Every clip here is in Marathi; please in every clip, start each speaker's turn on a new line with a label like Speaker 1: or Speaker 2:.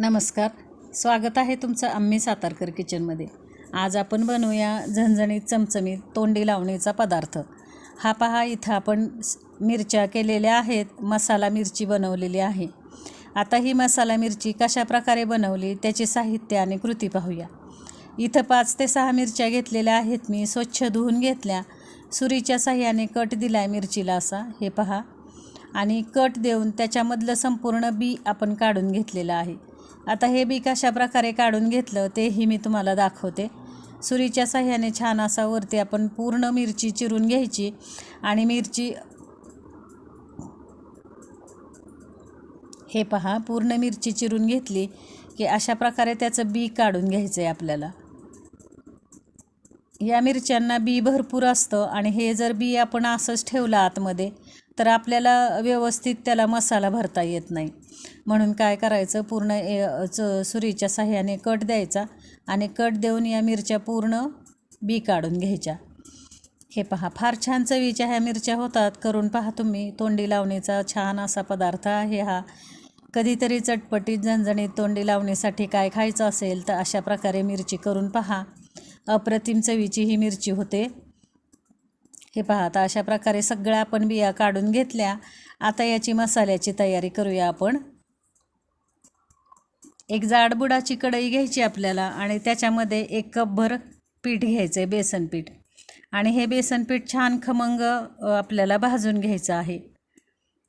Speaker 1: नमस्कार. स्वागत आहे तुमचं आम्ही सातारकर किचनमध्ये. आज आपण बनवूया झणझणीत चमचमीत तोंडी लावणीचा पदार्थ. हा पहा इथं आपण मिरच्या केलेल्या आहेत मसाला मिरची बनवलेली आहे. आता ही मसाला मिरची कशा प्रकारे बनवली त्याचे साहित्य आणि कृती पाहूया. इथं पाच ते सहा मिरच्या घेतलेल्या आहेत मी स्वच्छ धुवून घेतल्या. सुरीच्या साह्याने कट दिला आहे मिरचीला असा हे पहा. आणि कट देऊन त्याच्यामधलं संपूर्ण बी आपण काढून घेतलेलं आहे. आता हे बी कशा प्रकारे काढून घेतलं तेही मी तुम्हाला दाखवते. सुरीच्या साह्याने छान असा वरती आपण पूर्ण मिरची चिरून घ्यायची आणि मिरची हे पहा पूर्ण मिरची चिरून घेतली की अशा प्रकारे त्याचं बी काढून घ्यायचं आहे आपल्याला. या मिरच्यांना बी भरपूर असतं आणि हे जर बी आपण असंच ठेवलं आतमध्ये तर आपल्याला व्यवस्थित त्याला मसाला भरता येत नाही. म्हणून काय करायचं? पूर्ण ए- च सुरीच्या साह्याने कट द्यायचा आणि कट देऊन या मिरच्या पूर्ण बी काढून घ्यायच्या. हे पहा फार छान चवीच्या ह्या मिरच्या होतात. करून पहा तुम्ही. तोंडी लावणीचा छान असा पदार्थ आहे हा. कधीतरी चटपटीत झणझणीत तोंडी लावणीसाठी काय खायचं असेल तर अशा प्रकारे मिरची करून पहा. अप्रतिम चवीची ही मिरची होते. हे पहा आता अशा प्रकारे सगळ्या आपण बिया काढून घेतल्या. आता याची मसाल्याची तयारी करूया आपण. एक जाडबुडाची कढई घ्यायची आपल्याला आणि त्याच्यामध्ये एक कपभर पीठ घ्यायचं आहे बेसन पीठ. आणि हे बेसन पीठ छान खमंग आपल्याला भाजून घ्यायचं आहे.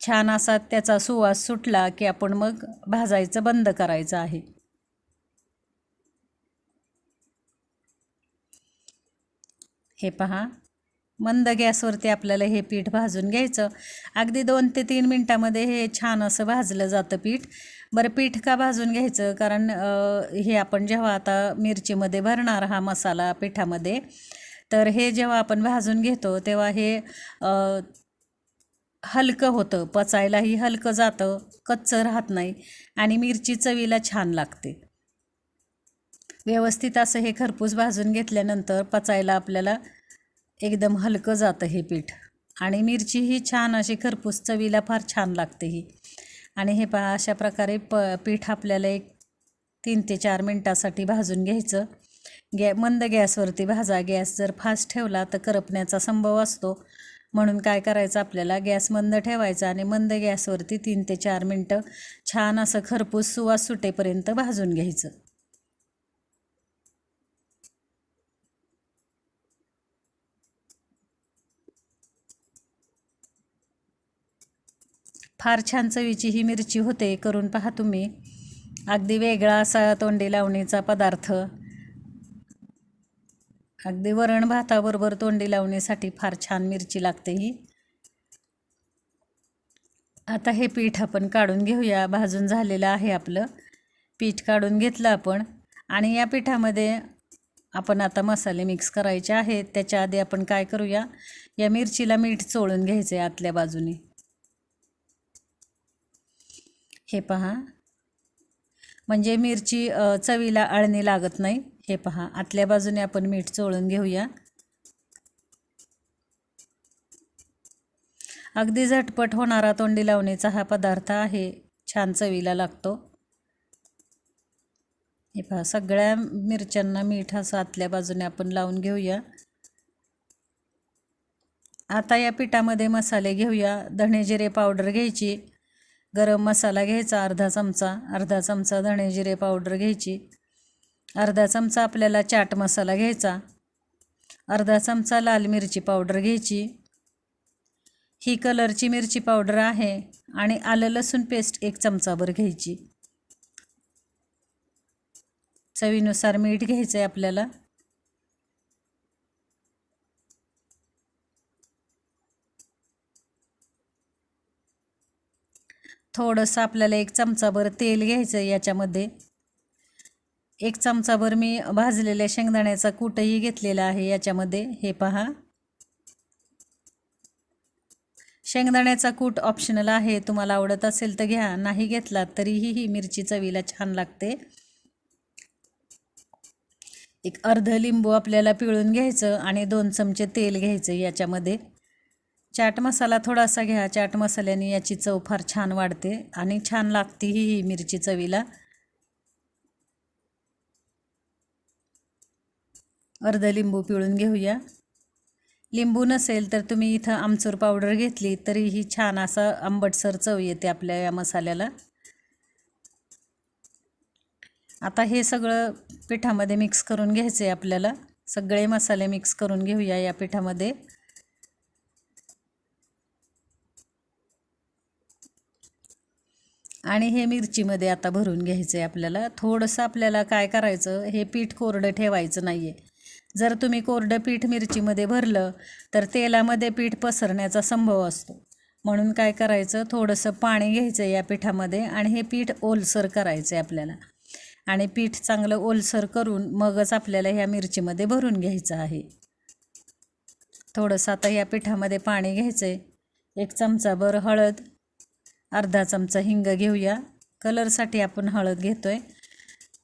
Speaker 1: छान असा त्याचा सुवास सुटला की आपण मग भाजायचं बंद करायचं आहे. हे पहा. मंद गॅसवरती आपल्याला हे पीठ भाजून घ्यायचं. अगदी दोन ते तीन मिनटामध्ये हे छान असं भाजलं जातं पीठ. बरं पीठ का भाजून घ्यायचं? कारण हे आपण जेव्हा आता मिरचीमध्ये भरणार हा मसाला पिठामध्ये तर हे जेव्हा आपण भाजून घेतो तेव्हा हे हलकं होतं. पचायलाही हलकं जातं. कच्चं राहत नाही. आणि मिरची चवीला छान लागते. व्यवस्थित असं हे खरपूस भाजून घेतल्यानंतर पचायला आपल्याला एकदम हलकं जातं हे पीठ. आणि मिरची ही छान अशी खरपूस चवीला फार छान लागते ही. आणि हे पहा अशा प्रकारे प पीठ आपल्याला एक तीन ते चार मिनटासाठी भाजून घ्यायचं. गॅ मंद गॅसवरती भाजा. गॅस जर फास्ट ठेवला तर करपण्याचा संभव असतो. म्हणून काय करायचं आपल्याला? गॅस मंद ठेवायचा आणि मंद गॅसवरती तीन ते चार मिनटं छान असं खरपूस सुवास सुटेपर्यंत भाजून घ्यायचं. फार छान चवीची ही मिरची होते करून पहा तुम्ही. अगदी वेगळा असा तोंडी लावणीचा पदार्थ. अगदी वरण भाताबरोबर तोंडी लावणीसाठी फार छान मिरची लागते ही. आता हे पीठ आपण काढून घेऊया. भाजून झालेलं आहे आपलं. पीठ काढून घेतलं आपण. आणि या पिठामध्ये आपण आता मसाले मिक्स करायचे आहेत. त्याच्या आधी आपण काय करूया? या मिरचीला मीठ चोळून घ्यायचं आहे आतल्या बाजूने. हे पहा. म्हणजे मिरची चवीला आळणी लागत नाही. हे पहा. आतल्या बाजूने आपण मीठ चोळून घेऊया. अगदी झटपट होणारा तोंडी लावणीचा हा पदार्थ आहे. छान चवीला लागतो. हे पहा. सगळ्या मिरच्यांना मीठ असं आतल्या बाजूने आपण लावून घेऊया. आता या पिठामध्ये मसाले घेऊया. धणे जिरे पावडर घ्यायची. गरम मसाला घ्यायचा अर्धा चमचा अर्धा चमचा धणे जिरे पावडर घ्यायची. अर्धा चमचा आपल्याला चाट मसाला घ्यायचा. अर्धा चमचा लाल मिरची पावडर घ्यायची. ही कलरची मिरची पावडर आहे आणि आलं लसूण पेस्ट एक चमचाभर घ्यायची. चवीनुसार मीठ घ्यायचं आहे आपल्याला. थोडंसं आपल्याला एक चमचाभर तेल घ्यायचं याच्यामध्ये. एक चमचाभर मी भाजलेल्या शेंगदाण्याचा कूटही घेतलेला आहे याच्यामध्ये. हे पहा. शेंगदाण्याचा कूट ऑप्शनल आहे. तुम्हाला आवडत असेल तर घ्या. नाही घेतला तरीही ही मिरची चवीला छान लागते. एक अर्ध लिंबू आपल्याला पिळून घ्यायचं आणि दोन चमचे तेल घ्यायचं याच्यामध्ये. चाट मसाला थोडासा घ्या. चाट मसाल्याने याची चव फार छान वाढते आणि छान लागते ही ही मिरची चवीला. अर्ध लिंबू पिळून घेऊया. लिंबू नसेल तर तुम्ही इथं आमचूर पावडर घेतली तरीही छान असा आंबटसर चव येते आपल्या या मसाल्याला. आता हे सगळं पिठामध्ये मिक्स करून घ्यायचं आहे आपल्याला. सगळे मसाले मिक्स करून घेऊया या पिठामध्ये. आणि हे मिरचीमध्ये आता भरून घ्यायचं आहे आपल्याला. थोडंसं आपल्याला काय करायचं हे पीठ कोरडं ठेवायचं नाही आहे जर तुम्ही कोरडं पीठ मिरचीमध्ये भरलं तर तेलामध्ये पीठ पसरण्याचा संभव असतो. म्हणून काय करायचं थोडंसं पाणी घ्यायचं या पिठामध्ये आणि हे पीठ ओलसर करायचं आहे आपल्याला. आणि पीठ चांगलं ओलसर करून मगच आपल्याला ह्या मिरचीमध्ये भरून घ्यायचं आहे. थोडंसं आता या पिठामध्ये पाणी घ्यायचं आहे एक चमचाभर हळद अर्धा चमचा हिंग घेऊया. कलरसाठी आपण हळद घेतो आहे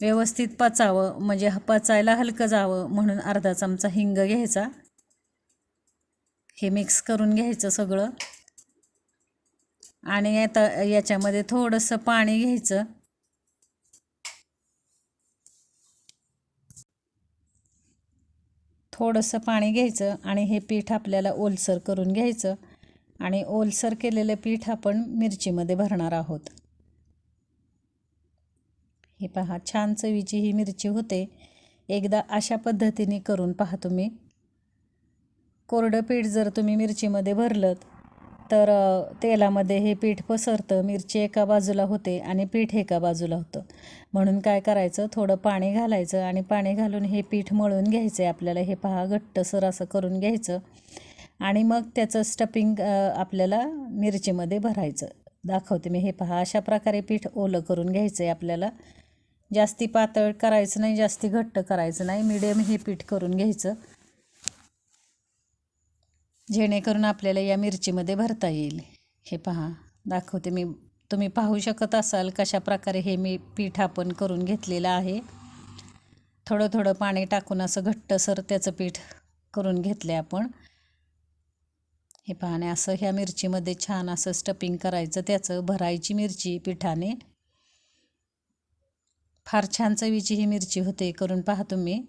Speaker 1: व्यवस्थित पचावं म्हणजे पचायला हलकं जावं म्हणून अर्धा चमचा हिंग घ्यायचा. हे मिक्स करून घ्यायचं सगळं. आणि आता याच्यामध्ये थोडंसं पाणी घ्यायचं. थोडंसं पाणी घ्यायचं आणि हे पीठ आपल्याला ओलसर करून घ्यायचं. आणि ओलसर केलेले पीठ आपण मिरचीमध्ये भरणार आहोत. हे पहा छान चवीची ही मिरची होते. एकदा अशा पद्धतीने करून पहा तुम्ही. कोरडं पीठ जर तुम्ही मिरचीमध्ये भरलं तर तेलामध्ये हे पीठ पसरतं मिरची एका बाजूला होते आणि पीठ एका बाजूला होतं. म्हणून काय करायचं थोडं पाणी घालायचं आणि पाणी घालून हे पीठ मळून घ्यायचं आहे आपल्याला हे पहा घट्टसर असं करून घ्यायचं. आणि मग त्याचं स्टपिंग आपल्याला मिरचीमध्ये भरायचं. दाखवते मी. हे पहा अशा प्रकारे पीठ ओलं करून घ्यायचं आहे आपल्याला. जास्ती पातळ करायचं नाही जास्ती घट्ट करायचं नाही. मिडियम हे पीठ करून घ्यायचं. जेणेकरून आपल्याला या मिरचीमध्ये भरता येईल. हे पहा दाखवते मी. तुम्ही पाहू शकत असाल कशा प्रकारे हे मी पीठ आपण करून घेतलेलं आहे. थोडं थोडं पाणी टाकून असं घट्टसर त्याचं पीठ करून घेतलं आहे आपण. हे पाहणे असं ह्या मिरचीमध्ये छान असं स्टपिंग करायचं त्याचं भरायची मिरची पिठाने. फार छान चवीची ही मिरची होते करून पहा तुम्ही.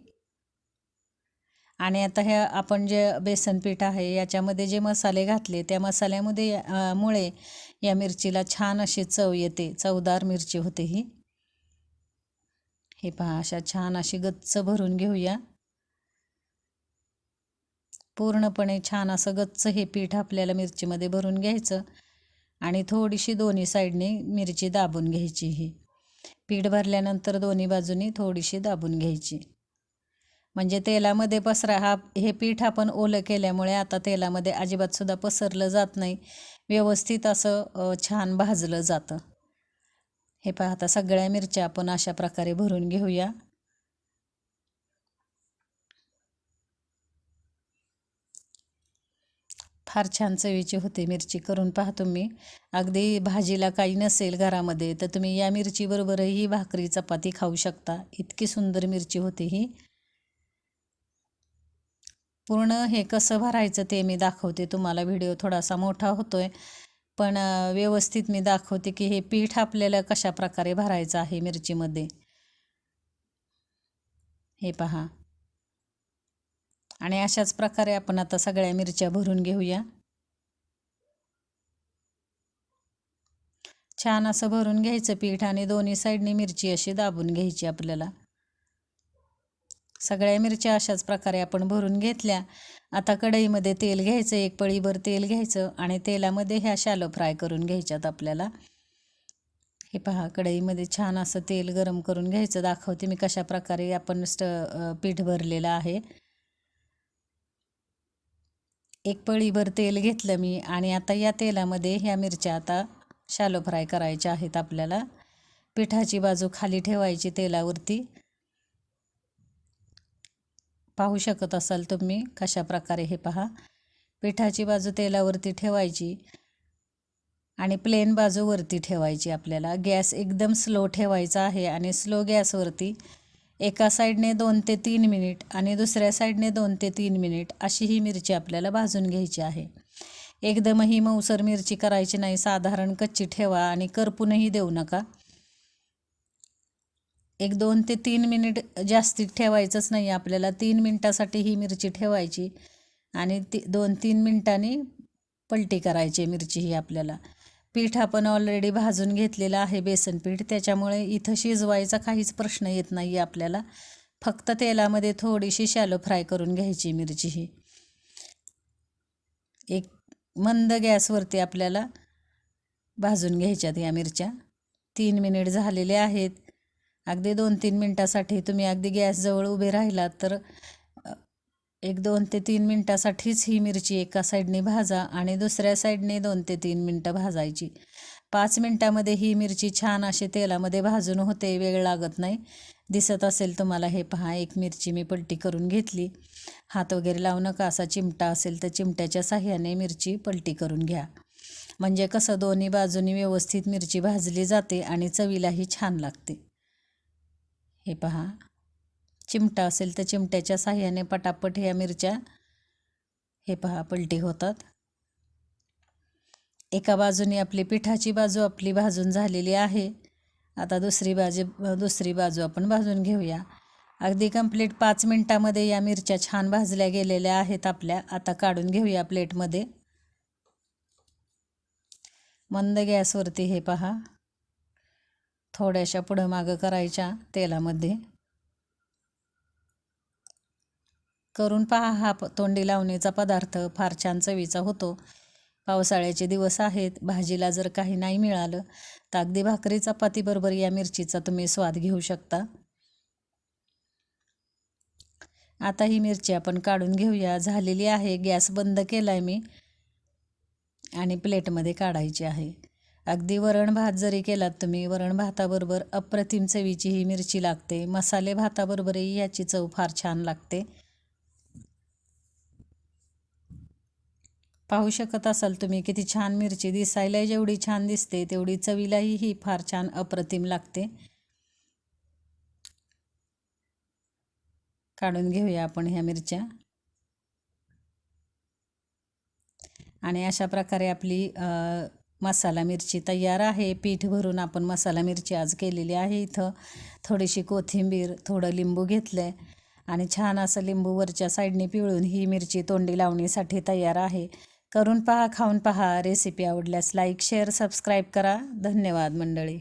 Speaker 1: आणि आता ह्या आपण जे बेसन पीठ आहे याच्यामध्ये जे मसाले घातले त्या मसाल्यामध्ये मुळे या मिरचीला छान अशी चव येते चवदार मिरची होते ही. हे पहा अशा छान अशी गच्च भरून घेऊया. पूर्णपणे छान असं गच्च हे पीठ आपल्याला मिरचीमध्ये भरून घ्यायचं आणि थोडीशी दोन्ही साईडने मिरची दाबून घ्यायची ही. पीठ भरल्यानंतर दोन्ही बाजूनी थोडीशी दाबून घ्यायची. म्हणजे तेलामध्ये पसरा हा हे पीठ आपण ओलं केल्यामुळे आता तेलामध्ये अजिबातसुद्धा पसरलं जात नाही. व्यवस्थित असं छान भाजलं जातं. हे पहा आता सगळ्या मिरच्या आपण अशा प्रकारे भरून घेऊया. फार छान चवीची होते मिरची करून पहा तुम्ही. अगदी भाजीला काही नसेल घरामध्ये तर तुम्ही या मिरचीबरोबरही भाकरी चपाती खाऊ शकता. इतकी सुंदर मिरची होती ही. पूर्ण हे कसं भरायचं ते मी दाखवते तुम्हाला. व्हिडिओ थोडासा मोठा होतो आहे पण व्यवस्थित मी दाखवते की हे पीठ आपल्याला कशा प्रकारे भरायचं आहे मिरचीमध्ये. हे पहा. आणि अशाच प्रकारे आपण आता सगळ्या मिरच्या भरून घेऊया. छान असं भरून घ्यायचं पीठ आणि दोन्ही साईडने मिरची अशी दाबून घ्यायची आपल्याला. सगळ्या मिरच्या अशाच प्रकारे आपण भरून घेतल्या. आता कढईमध्ये तेल घ्यायचं एक पळीभर तेल घ्यायचं आणि तेलामध्ये ह्या शालो फ्राय करून घ्यायच्यात आपल्याला. हे पहा कढईमध्ये छान असं तेल गरम करून घ्यायचं. दाखवते मी कशा प्रकारे आपण स्ट पीठ भरलेलं आहे. एक पळीभर तेल घेतलं मी आणि आता या तेलामध्ये ह्या मिरच्या आता शालो फ्राय करायच्या आहेत आपल्याला. पिठाची बाजू खाली ठेवायची तेलावरती. पाहू शकत असाल तुम्ही कशा प्रकारे हे पहा. पिठाची बाजू तेलावरती ठेवायची आणि प्लेन बाजू वरती ठेवायची आपल्याला. गॅस एकदम स्लो ठेवायचा आहे आणि स्लो गॅसवरती एका साईडने दोन ते तीन मिनिट आणि दुसऱ्या साईडने दोन ते तीन मिनिट अशी ही मिरची आपल्याला भाजून घ्यायची आहे. एकदमही मऊसर मिरची करायची नाही साधारण कच्ची ठेवा आणि करपूनही देऊ नका. एक दोन ते तीन मिनिट जास्तीत ठेवायचंच नाही आपल्याला तीन मिनटासाठी ही मिरची ठेवायची आणि ती दोन तीन मिनटांनी पलटी करायची मिरची ही आपल्याला. पीठ आपण ऑलरेडी भाजून घेतलेलं आहे बेसन पीठ त्याच्यामुळे इथं शिजवायचा काहीच प्रश्न येत नाही आहे आपल्याला. फक्त तेलामध्ये थोडीशी शॅलो फ्राय करून घ्यायची मिरची ही. एक मंद गॅसवरती आपल्याला भाजून घ्यायच्यात या मिरच्या. तीन मिनिट झालेले आहेत. अगदी दोन तीन मिनटासाठी तुम्ही अगदी गॅसजवळ उभे राहिलात तर एक दोन ते तीन मिनटासाठीच ही मिरची एका साईडने भाजा आणि दुसऱ्या साईडने दोन ते तीन मिनटं भाजायची. पाच मिनटामध्ये ही मिरची छान अशी तेलामध्ये भाजून होते वेळ लागत नाही. दिसत असेल तुम्हाला हे पहा एक मिरची मी पलटी करून घेतली. हात वगैरे लावू नका असा चिमटा असेल तर चिमट्याच्या साह्याने मिरची पलटी करून घ्या. म्हणजे कसं दोन्ही बाजूनी व्यवस्थित मिरची भाजली जाते आणि चवीलाही छान लागते. हे पहा चिमटा असेल तर चिमट्याच्या साह्याने पटापट ह्या मिरच्या हे पहा पलटी होतात. एका बाजूने आपली पिठाची बाजू आपली भाजून झालेली आहे. आता दुसरी बाजू दुसरी बाजू आपण भाजून घेऊया. अगदी कंप्लीट पाच मिनटामध्ये या मिरच्या छान भाजल्या गेलेल्या आहेत आपल्या. आता काढून घेऊया प्लेटमध्ये. मंद गॅसवरती हे पहा. थोड्याशा पुढं मागं करायच्या तेलामध्ये. करून पहा हा तोंडी लावणीचा पदार्थ फार छान चवीचा होतो. पावसाळ्याचे दिवस आहेत भाजीला जर काही नाही मिळालं तर अगदी भाकरी चपातीबरोबर या मिरचीचा तुम्ही स्वाद घेऊ शकता. आता ही मिरची आपण काढून घेऊया. झालेली आहे गॅस बंद केला आहे मी आणि प्लेटमध्ये काढायची आहे. अगदी वरण भात जरी केलात तुम्ही वरण भाताबरोबर अप्रतिम चवीची ही मिरची लागते. मसाले भाताबरोबरही याची चव फार छान लागते. पाहू शकत असाल तुम्ही किती छान मिरची दिसायला जेवढी छान दिसते तेवढी चवीलाही ही फार छान अप्रतिम लागते. काढून घेऊया आपण ह्या मिरच्या. आणि अशा प्रकारे आपली मसाला मिरची तयार आहे. पीठ भरून आपण मसाला मिरची आज केलेली आहे इथं. थोडीशी कोथिंबीर थोडं लिंबू घेतलं आहे आणि छान असं लिंबू वरच्या साईडने पिळून ही मिरची तोंडी लावणीसाठी तयार आहे. करून पहा खाऊन पहा रेसिपी आवडल्यास लाईक शेअर सबस्क्राईब करा. धन्यवाद मंडळी.